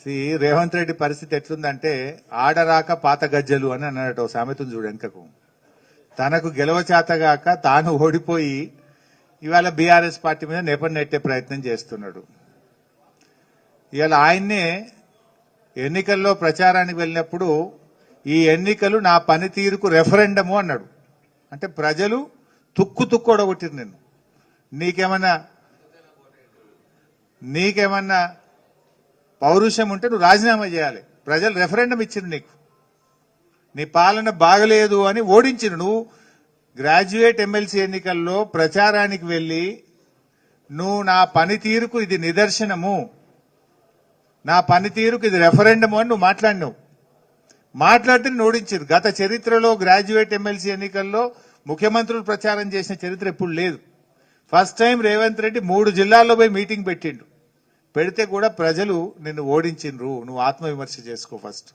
C Revanth Reddy పరిస్థితి ఎట్లుందంటే ఆడరాక పాత గజ్జలు అని అన్నాడట సామెతను చూడు వెనుకకు. తనకు గెలవచేతగాక తాను ఓడిపోయి ఇవాళ బీఆర్ఎస్ పార్టీ మీద నెపం నెట్టే ప్రయత్నం చేస్తున్నాడు. ఇవాళ ఆయన్నే ఎన్నికల్లో ప్రచారానికి వెళ్ళినప్పుడు ఈ ఎన్నికలు నా పనితీరుకు రెఫరెండము అన్నాడు. అంటే ప్రజలు తుక్కు తుక్కుడగొట్టిరు నిన్ను. నీకేమన్నా నీకేమన్నా పౌరుషం ఉంటే నువ్వు రాజీనామా చేయాలి. ప్రజలు రెఫరెండం ఇచ్చింది నీకు. నీ పాలన బాగలేదు అని ఓడించిన నువ్వు. గ్రాడ్యుయేట్ ఎమ్మెల్సీ ఎన్నికల్లో ప్రచారానికి వెళ్ళి నువ్వు నా పనితీరుకు ఇది నిదర్శనము. నా పనితీరుకు ఇది రెఫరెండము అని నువ్వు మాట్లాడినావు. మాట్లాడితే నువ్వు ఓడించారు గత చరిత్రలో గ్రాడ్యుయేట్ ఎమ్మెల్సీ ఎన్నికల్లో ముఖ్యమంత్రులు ప్రచారం చేసిన చరిత్ర ఎప్పుడు లేదు. ఫస్ట్ టైం రేవంత్ రెడ్డి మూడు జిల్లాల్లో పోయి మీటింగ్ పెట్టిండు. పెడితే కూడా ప్రజలు నిన్ను ఓడించిండ్రు నువ్వు ఆత్మవిమర్శ చేసుకో ఫస్ట్.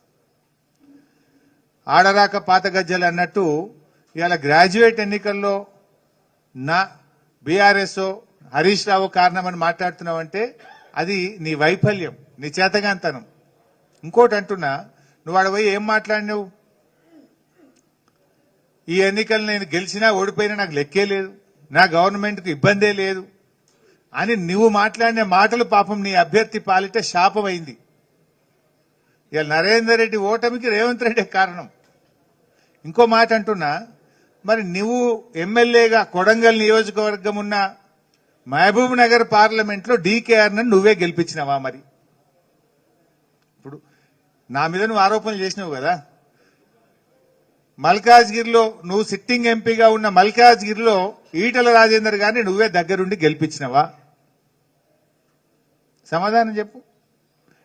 ఆడరాక పాత గజ్జలు అన్నట్టు ఇవాళ గ్రాడ్యుయేట్ ఎన్నికల్లో నా బీఆర్ఎస్ హరీష్ రావు కారణమని మాట్లాడుతున్నావంటే అది నీ వైఫల్యం నీ చేతగాంతనం. ఇంకోటి అంటున్నా నువ్వు ఆడ పోయి ఏం మాట్లాడినావు? ఈ ఎన్నికలు నేను గెలిచినా ఓడిపోయినా నాకు లెక్కే లేదు నా గవర్నమెంట్కు ఇబ్బందే లేదు. అని నువ్వు మాట్లాడిన మాటలు పాపం నీ అభ్యర్థి పాలిట శాపమైంది. ఇవాళ నరేందర్ రెడ్డి ఓటమికి రేవంత్ రెడ్డి కారణం. ఇంకో మాట అంటున్నా మరి నువ్వు ఎమ్మెల్యేగా కొడంగల్ నియోజకవర్గం ఉన్న మహబూబ్ నగర్ పార్లమెంట్లో డీకేఆర్ నువ్వే గెలిపించినావా మరి? ఇప్పుడు నా మీద నువ్వు ఆరోపణలు చేసినావు కదా. మల్కాజ్గిరిలో నువ్వు సిట్టింగ్ ఎంపీగా ఉన్న మల్కాజ్గిరిలో ఈటల రాజేందర్ గారిని నువ్వే దగ్గరుండి గెలిపించినవా? సమాధానం చెప్పు.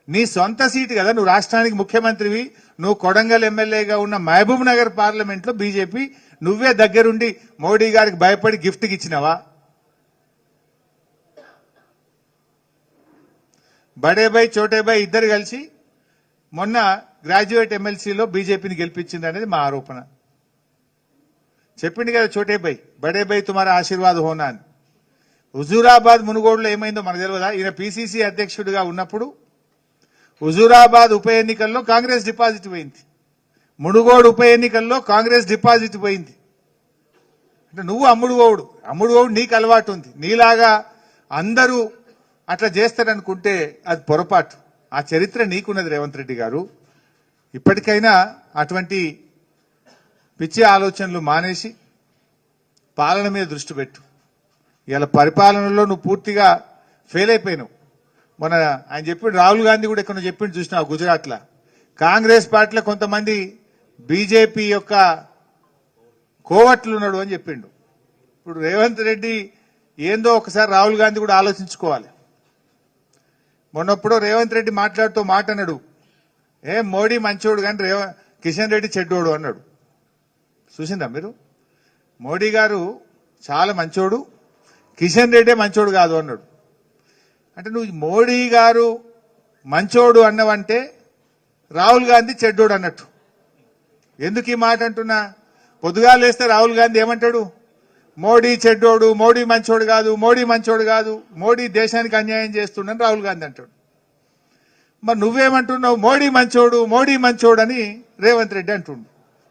నీ సొంత సీటు కదా నువ్వు రాష్ట్రానికి ముఖ్యమంత్రివి నువ్వు కొడంగల్ ఎమ్మెల్యేగా ఉన్న మహబూబ్ నగర్ పార్లమెంట్లో బీజేపీ నువ్వే దగ్గరుండి మోడీ గారికి భయపడి గిఫ్ట్ ఇచ్చినవా? బడేబాయ్ చోటేబాయ్ ఇద్దరు కలిసి మొన్న గ్రాడ్యుయేట్ ఎమ్మెల్సీలో బీజేపీని గెలిపించింది అనేది మా ఆరోపణ. చెప్పింది కదా చోటేబాయ్ బడేబాయ్ తుమారా ఆశీర్వాద్ హోనా అని. హుజూరాబాద్ మునుగోడులో ఏమైందో మనకు తెలియదా ఈయన పిసిసి అధ్యక్షుడిగా ఉన్నప్పుడు హుజూరాబాద్ ఉప ఎన్నికల్లో కాంగ్రెస్ డిపాజిట్ పోయింది. మునుగోడు ఉప ఎన్నికల్లో కాంగ్రెస్ డిపాజిట్ పోయింది. అంటే నువ్వు అమ్ముడు ఓవుడు అమ్ముడు ఓవుడు నీకు అలవాటు ఉంది. నీలాగా అందరూ అట్లా చేస్తారనుకుంటే అది పొరపాటు. ఆ చరిత్ర నీకున్నది రేవంత్ రెడ్డి గారు. ఇప్పటికైనా అటువంటి పిచ్చి ఆలోచనలు మానేసి పాలన మీద దృష్టి పెట్టు. ఇలా పరిపాలనలో నువ్వు పూర్తిగా ఫెయిల్ అయిపోయినావు. మన ఆయన చెప్పిండు రాహుల్ గాంధీ కూడా ఇక్కడ చెప్పిండు చూసినావు గుజరాత్లో? కాంగ్రెస్ పార్టీలో కొంతమంది బీజేపీ యొక్క కోవట్లు ఉన్నాడు అని చెప్పిండు. ఇప్పుడు రేవంత్ రెడ్డి ఏందో ఒకసారి రాహుల్ గాంధీ కూడా ఆలోచించుకోవాలి. మొన్నప్పుడు రేవంత్ రెడ్డి మాట్లాడుతూ మాట అన్నాడు ఏ మోడీ మంచోడు కానీ రేవ కిషన్ రెడ్డి చెడ్డోడు అన్నాడు. చూసిందా మీరు? మోడీ గారు చాలా మంచోడు కిషన్ రెడ్డే మంచోడు కాదు అన్నాడు. అంటే నువ్వు మోడీ గారు మంచోడు అన్నవంటే రాహుల్ గాంధీ చెడ్డోడు అన్నట్టు. ఎందుకు ఈ మాట అంటున్నా? పొద్దుగా లేస్తే రాహుల్ గాంధీ ఏమంటాడు? మోడీ చెడ్డోడు మోడీ మంచోడు కాదు మోడీ మంచోడు కాదు మోడీ దేశానికి అన్యాయం చేస్తుండని రాహుల్ గాంధీ అంటాడు. మరి నువ్వేమంటున్నావు? మోడీ మంచోడు మోడీ మంచోడు అని రేవంత్ రెడ్డి అంటుండు.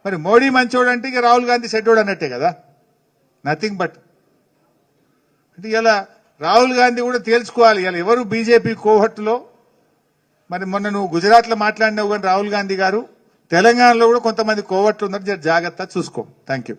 మరి మోడీ మంచోడు అంటే ఇక రాహుల్ గాంధీ చెడ్డోడు అన్నట్టే కదా? నథింగ్ బట్ అంటే ఇలా రాహుల్ గాంధీ కూడా తేల్చుకోవాలి. ఇలా ఎవరు బీజేపీ కోహట్టులో? మరి మొన్న నువ్వు గుజరాత్లో మాట్లాడినావు కానీ రాహుల్ గాంధీ గారు తెలంగాణలో కూడా కొంతమంది కోవట్లు ఉన్నారు. జర జాగ్రత్త చూసుకో. Thank you